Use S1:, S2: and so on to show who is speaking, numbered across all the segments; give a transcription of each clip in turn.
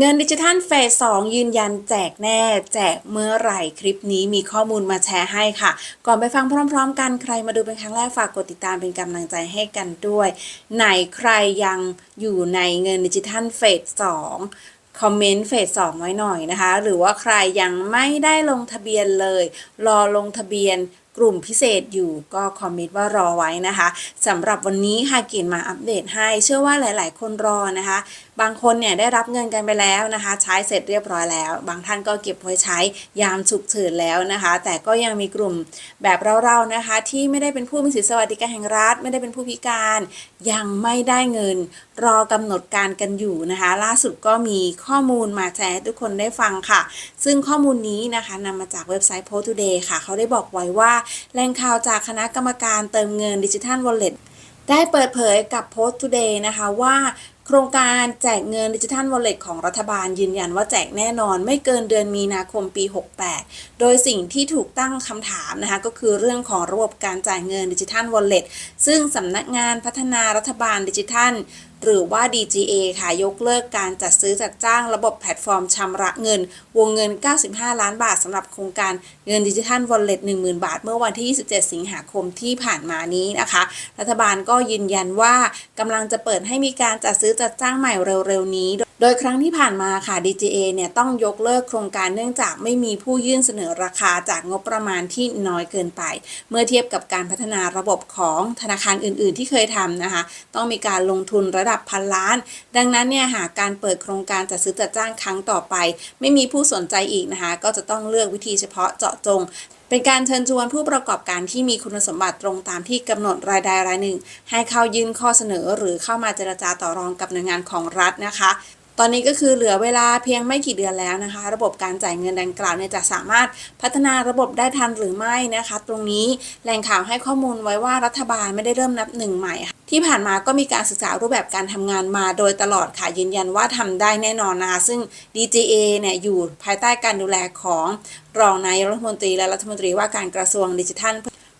S1: เงินดิจิทัลเฟส2ยืนยันแจกแน่ แจกเมื่อไหร่คลิปนี้มีข้อมูลมาแชร์ให้ค่ะ ก่อนไปฟังพร้อมๆ กันใครมาดูเป็นครั้งแรกฝากกดติดตามเป็นกำลังใจให้กันด้วย ไหนใครยังอยู่ในเงินดิจิทัลเฟส2คอมเมนต์เฟส2ไว้หน่อยนะคะ หรือว่าใครยังไม่ได้ลงทะเบียนเลย รอลงทะเบียนกลุ่มพิเศษอยู่ก็คอมเมนต์ว่ารอไว้นะคะสำหรับวันนี้ค่ะกินมาอัปเดตให้ เชื่อว่าหลาย ๆ คนรอนะคะ บางคนเนี่ยได้รับเงินกันไปแล้วนะคะ ใช้เสร็จเรียบร้อยแล้ว บางท่านก็เก็บไว้ใช้ยามฉุกเฉินแล้วนะคะ แต่ก็ยังมีกลุ่มแบบเราๆนะคะ ที่ไม่ได้เป็นผู้มีสิทธิสวัสดิการแห่งรัฐ ไม่ได้เป็นผู้พิการ ยังไม่ได้เงิน รอกำหนดการกันอยู่นะคะ ล่าสุดก็มีข้อมูลมาแชร์ให้ทุกคนได้ฟังค่ะ ซึ่งข้อมูลนี้นะคะนำมาจากเว็บไซต์ Post Today ค่ะ เขาได้บอกไว้ว่าแหล่งข่าวจากคณะกรรมการเติมเงินดิจิทัล Wallet ได้เปิดเผยกับ Post Today นะคะว่า โครงการแจกเงินดิจิทัล Wallet ของรัฐบาลยืนยันว่าแจกแน่นอนไม่เกินเดือนมีนาคมปี 68 โดยสิ่งที่ถูกตั้งคำถามนะคะก็คือเรื่องของระบบการจ่ายเงินดิจิทัล Wallet ซึ่งสำนักงานพัฒนารัฐบาลดิจิทัลหรือว่า DGA ค่ะ ยกเลิกการจัดซื้อจัดจ้างระบบแพลตฟอร์มชำระเงิน วงเงิน 95 ล้านบาทสำหรับโครงการเงินดิจิทัล Wallet 10,000 บาท เมื่อวันที่ 27 สิงหาคมที่ผ่านมานี้นะคะ รัฐบาลก็ยืนยันว่ากำลังจะเปิดให้มีการจัดซื้อจัดจ้างใหม่เร็วๆนี้ โดยครั้งที่ผ่านมาค่ะ DGA เนี่ยต้องยกเลิกโครงการเนื่องจากไม่มีผู้ยื่นเสนอราคาจากงบประมาณที่น้อยเกินไป เมื่อเทียบกับการพัฒนาระบบของธนาคารอื่น ๆ ที่เคยทำนะคะ ต้องมีการลงทุนระดับพันล้าน ดังนั้นเนี่ยหากการเปิดโครงการจัดซื้อจัดจ้างครั้งต่อไป ไม่มีผู้สนใจอีกนะคะ ก็จะต้องเลือกวิธีเฉพาะเจาะจง เป็นการเชิญชวนผู้ประกอบการที่มีคุณสมบัติตรงตามที่กำหนดรายใดรายหนึ่ง ให้เข้ายื่นข้อเสนอหรือเข้ามาเจรจาต่อรองกับหน่วยงานของรัฐนะคะ ตอนนี้ก็คือเหลือเวลาเพียงไม่กี่เดือนแล้วนะคะ ระบบการจ่ายเงินดังกล่าวเนี่ยจะสามารถพัฒนาระบบได้ทันหรือไม่นะคะ ตรงนี้แหล่งข่าวให้ข้อมูลไว้ว่ารัฐบาลไม่ได้เริ่มนับหนึ่งใหม่ค่ะ ที่ผ่านมาก็มีการศึกษารูปแบบการทำงานมาโดยตลอดค่ะยืนยันว่าทำได้แน่นอนนะคะซึ่ง DGA เนี่ยอยู่ภายใต้การดูแลของรองนายรัฐมนตรีและรัฐมนตรีว่าการกระทรวงดิจิทัล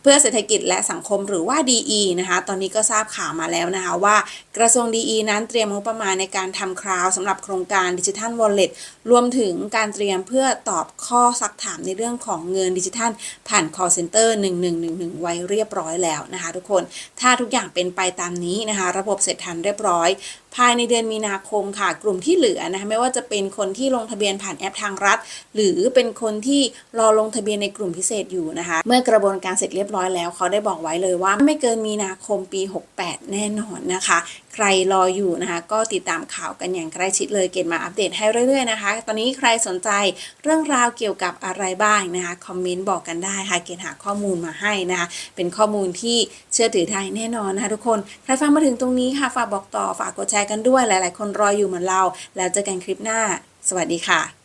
S1: พื่อเศรษฐกิจและสังคมหรือว่า DE นะคะ ตอนนี้ก็ทราบข่าวมาแล้วนะคะว่า กระทรวง DE นั้นเตรียมงบประมาณในการทำคราวสำหรับโครงการดิจิทัล Wallet รวมถึงการเตรียมเพื่อตอบข้อซักถามในเรื่องของเงินดิจิทัล ผ่าน call center 1111 ไว้เรียบร้อยแล้วนะคะทุกคน ถ้าทุกอย่างเป็นไปตามนี้นะคะ ระบบเสร็จทันเรียบร้อย ภายในเดือนมีนาคมค่ะ กลุ่มที่เหลือนะคะไม่ว่าจะเป็นคนที่ลงทะเบียนผ่านแอปทางรัฐ หรือเป็นคนที่รอลงทะเบียนในกลุ่มพิเศษอยู่นะคะ เมื่อกระบวนการเสร็จเรียบร้อยแล้วเขาได้บอกไว้เลยว่าไม่เกินมีนาคมปี 68 แน่นอนนะคะ ใครรออยู่นะคะ ก็ติดตามข่าวกันอย่างใกล้ชิดเลยเกณฑ์มาอัปเดตให้เรื่อยๆนะคะ ตอนนี้ใครสนใจเรื่องราวเกี่ยวกับอะไรบ้างนะคะคอมเมนต์บอกกันได้ค่ะเกณฑ์หาข้อมูลมาให้นะคะเป็นข้อมูลที่เชื่อถือได้แน่นอนนะคะทุกคนใครฟังมาถึงตรงนี้ค่ะฝากบอกต่อฝากกดแชร์กันด้วยหลาย ๆ คนรออยู่เหมือนเรา แล้วเจอกันคลิปหน้า สวัสดีค่ะ